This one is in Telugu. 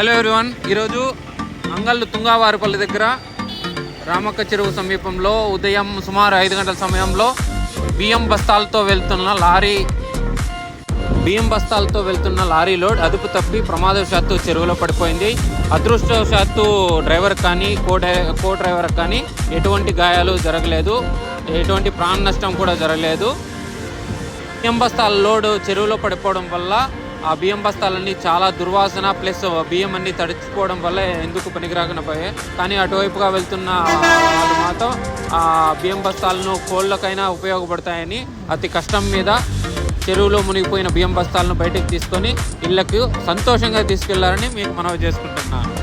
హలో ఎవ్రీవన్ ఈరోజు అంగళ్ళు తుంగావారిపల్లి దగ్గర రామక్క చెరువు సమీపంలో ఉదయం సుమారు ఐదు గంటల సమయంలో బియ్యం బస్తాలతో వెళ్తున్న లారీ బియ్యం బస్తాలతో వెళ్తున్న లారీ లోడ్ అదుపు తప్పి ప్రమాదవశాత్తు చెరువులో పడిపోయింది. అదృష్టవశాత్తు డ్రైవర్ కానీ కో కో డ్రైవర్ కానీ ఎటువంటి గాయాలు జరగలేదు. ఎటువంటి ప్రాణ నష్టం కూడా జరగలేదు. బియ్యం బస్తాల లోడ్ చెరువులో పడిపోవడం వల్ల ఆ బియ్యం బస్తాలన్నీ చాలా దుర్వాసన ప్లస్ బియ్యం అన్ని తడిచిపోవడం వల్ల ఎందుకు పనికిరాకుండా పోయాయి కానీ అటువైపుగా వెళ్తున్న వాళ్ళు మాత్రం ఆ బియ్యం బస్తాలను కోళ్ళకైనా ఉపయోగపడతాయని అతి కష్టం మీద చెరువులో మునిగిపోయిన బియ్యం బస్తాలను బయటకు తీసుకొని ఇళ్ళకు సంతోషంగా తీసుకెళ్ళారని మీకు మనవి చేసుకుంటున్నాను